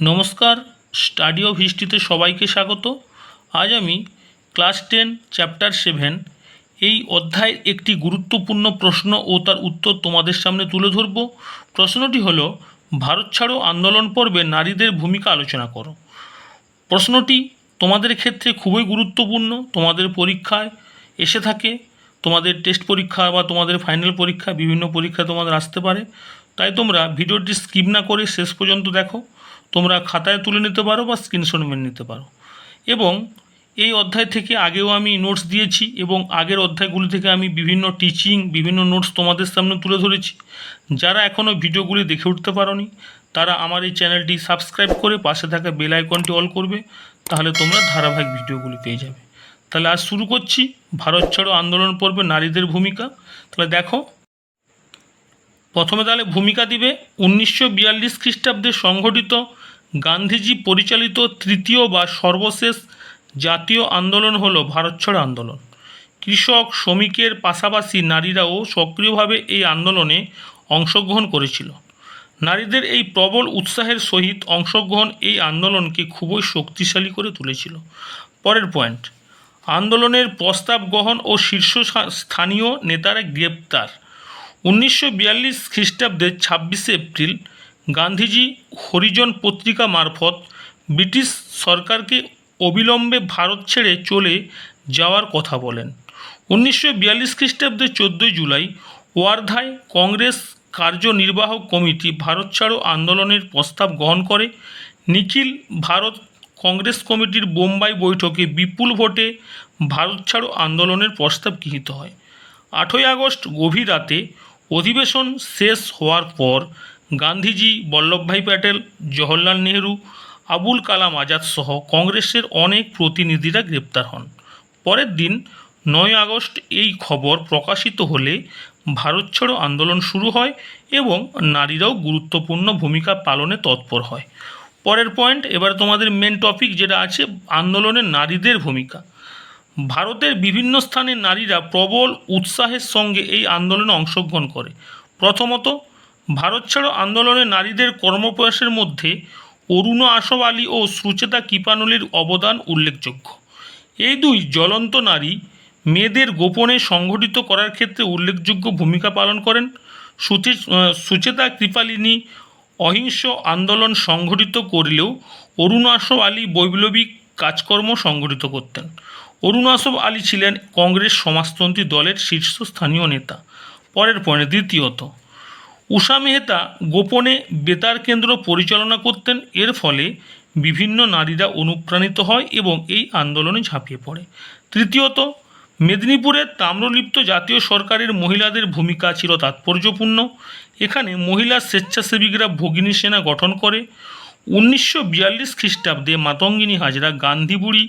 নমস্কার, study of হিস্ট্রিতে সবাইকে স্বাগত। আজ আমি ক্লাস টেন, চ্যাপ্টার সেভেন এই অধ্যায়ের একটি গুরুত্বপূর্ণ প্রশ্ন ও তার উত্তর তোমাদের সামনে তুলে ধরব। প্রশ্নটি হলো, ভারত ছাড়ো আন্দোলন পর্বে নারীদের ভূমিকা আলোচনা করো। প্রশ্নটি তোমাদের ক্ষেত্রে খুবই গুরুত্বপূর্ণ, তোমাদের পরীক্ষায় এসে থাকে। তোমাদের টেস্ট পরীক্ষা বা তোমাদের ফাইনাল পরীক্ষা, বিভিন্ন পরীক্ষা তোমাদের আসতে পারে। তাই তোমরা ভিডিওটি স্কিপ না করে শেষ পর্যন্ত দেখো। তোমরা খাতায় তুলে নিতে পারো বা স্ক্রিনশট মেরে নিতে পারো। এবং এই অধ্যায় থেকে আগেও আমি নোটস দিয়েছি এবং আগের অধ্যায়গুলি থেকে আমি বিভিন্ন টিচিং বিভিন্ন নোটস তোমাদের সামনে তুলে ধরেছি। যারা এখনও ভিডিওগুলি দেখে উঠতে পারোনি, তারা আমার এই চ্যানেলটি সাবস্ক্রাইব করে পাশে থাকা বেল আইকনটি অল করবে, তাহলে তোমরা ধারাবাহিক ভিডিওগুলি পেয়ে যাবে। তাহলে আজ শুরু করছি। ভারত ছাড়ো আন্দোলন পর্বে নারীদের ভূমিকা। তাহলে দেখো, প্রথমে তাহলে ভূমিকা দিবে উনিশশো বিয়াল্লিশ খ্রিস্টাব্দে সংঘটিত গান্ধীজি পরিচালিত তৃতীয় বা সর্বশেষ জাতীয় আন্দোলন হলো ভারত ছাড়ো আন্দোলন। কৃষক, শ্রমিকের পাশাপাশি নারীরাও সক্রিয়ভাবে এই আন্দোলনে অংশগ্রহণ করেছিল। নারীদের এই প্রবল উৎসাহের সহিত অংশগ্রহণ এই আন্দোলনকে খুবই শক্তিশালী করে তুলেছিল। পরের পয়েন্ট, আন্দোলনের প্রস্তাব গ্রহণ ও শীর্ষ স্থানীয় নেতারা গ্রেপ্তার। উনিশশো বিয়াল্লিশ খ্রিস্টাব্দের ছাব্বিশে এপ্রিল গান্ধীজি হরিজন পত্রিকা মারফত ব্রিটিশ সরকারকে অবিলম্বে ভারত ছেড়ে চলে যাওয়ার কথা বলেন। উনিশশো বিয়াল্লিশ খ্রিস্টাব্দের চোদ্দোই জুলাই ওয়ার্ধায় কংগ্রেস কার্যনির্বাহক কমিটি ভারত ছাড়ো আন্দোলনের প্রস্তাব গ্রহণ করে। নিখিল ভারত কংগ্রেস কমিটির বোম্বাই বৈঠকে বিপুল ভোটে ভারত ছাড়ো আন্দোলনের প্রস্তাব গৃহীত হয়। আটই আগস্ট গভীর রাতে অধিবেশন শেষ হওয়ার পর গান্ধীজি, বল্লভভাই প্যাটেল, জওহরলাল নেহরু, আবুল কালাম আজাদ সহ কংগ্রেসের অনেক প্রতিনিধিরা গ্রেপ্তার হন। পরের দিন, নয় আগস্ট এই খবর প্রকাশিত হলে ভারত ছাড়ো আন্দোলন শুরু হয় এবং নারীরাও গুরুত্বপূর্ণ ভূমিকা পালনে তৎপর হয়। পরের পয়েন্ট, এবার তোমাদের মেন টপিক যেটা আছে, আন্দোলনে নারীদের ভূমিকা। ভারতের বিভিন্ন স্থানে নারীরা প্রবল উৎসাহের সঙ্গে এই আন্দোলনে অংশগ্রহণ করে। প্রথমত ভারত ছাড়ো আন্দোলনে নারীদের কর্মপ্রয়াসের মধ্যে অরুণা আসফ আলী ও সুচেতা কৃপানলির অবদান উল্লেখযোগ্য। এই দুই জ্বলন্ত নারী মেয়েদের গোপনে সংগঠিত করার ক্ষেত্রে উল্লেখযোগ্য ভূমিকা পালন করেন। সুচে সুচেতা কৃপালিনী অহিংস আন্দোলন সংগঠিত করলেও অরুণ আসফ আলী বৈপ্লবিক কাজকর্ম সংগঠিত করতেন। অরুণ আসফ আলী ছিলেন কংগ্রেস সমাজতন্ত্রী দলের শীর্ষস্থানীয় নেতা, পরের পয়েন্ট দ্বিতীয়ত। উষা মেহতা গোপনে বেতার কেন্দ্র পরিচালনা করতেন। এর ফলে বিভিন্ন নারীরা অনুপ্রাণিত হয় এবং এই আন্দোলনে ঝাঁপিয়ে পড়ে। তৃতীয়ত মেদিনীপুরের তাম্রলিপ্ত জাতীয় সরকারের মহিলাদের ভূমিকা ছিল তাৎপর্যপূর্ণ। এখানে মহিলা স্বেচ্ছাসেবিকরা ভগিনী সেনা গঠন করে। উনিশশো বিয়াল্লিশ খ্রিস্টাব্দে মাতঙ্গিনী হাজরা গান্ধীবুড়ি,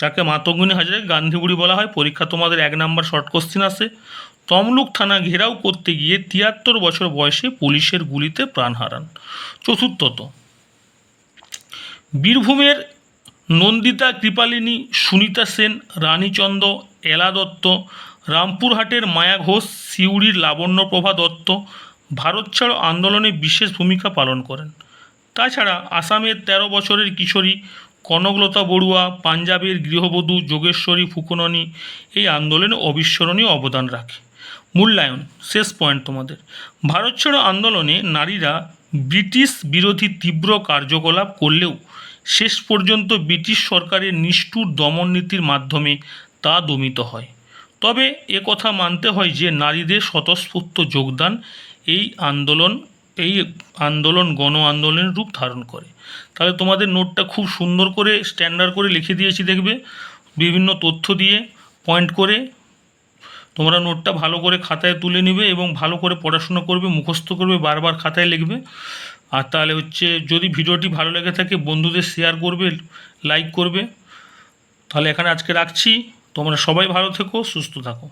যাকে মাতঙ্গিনী হাজরাকে গান্ধীবুড়ি বলা হয়, পরীক্ষা তোমাদের এক নাম্বার শর্ট কোশ্চিন আসে। তমলুক থানা ঘেরাও করতে গিয়ে তিয়াত্তর বছর বয়সে পুলিশের গুলিতে প্রাণ হারান। চতুর্থত, বীরভূমের নন্দিতা কৃপালিনী, সুনিতা সেন রানীচন্দ এলা দত্ত, রামপুরহাটের মায়া ঘোষ, সিউড়ির লাবণ্যপ্রভা দত্ত ভারত ছাড়ো আন্দোলনে বিশেষ ভূমিকা পালন করেন। তাছাড়া আসামের ১৩ বছরের কিশোরী কনকলতা বড়ুয়া, পাঞ্জাবের গৃহবধূ যোগেশ্বরী ফুকননি এই আন্দোলনে অবিস্মরণীয় অবদান রাখে। মূল্যায়ন, শেষ পয়েন্ট তোমাদের। ভারত ছাড়ো আন্দোলনে নারীরা ব্রিটিশ বিরোধী তীব্র কার্যকলাপ করলেও শেষ পর্যন্ত ব্রিটিশ সরকারের নিষ্ঠুর দমন নীতির মাধ্যমে তা দমিত হয়। তবে এ কথা মানতে হয় যে নারীদের স্বতঃস্ফূর্ত যোগদান এই আন্দোলন এই আন্দোলন গণ আন্দোলনের রূপ ধারণ করে। তাহলে তোমাদের নোটটা খুব সুন্দর করে স্ট্যান্ডার্ড করে লিখে দিয়েছি দেখবে। বিভিন্ন তথ্য দিয়ে পয়েন্ট করে তোমরা নোটটা ভালো করে খাতায় তুলে নেবে এবং ভালো করে পড়াশুনো করবে, মুখস্থ করবে, বারবার খাতায় লিখবে। আর তাহলে হচ্ছে যদি ভিডিওটি ভালো লেগে থাকে, বন্ধুদের শেয়ার করবে লাইক করবে। তাহলে এখানে আজকে রাখছি। তোমরা সবাই ভালো থেকো, সুস্থ থাকো।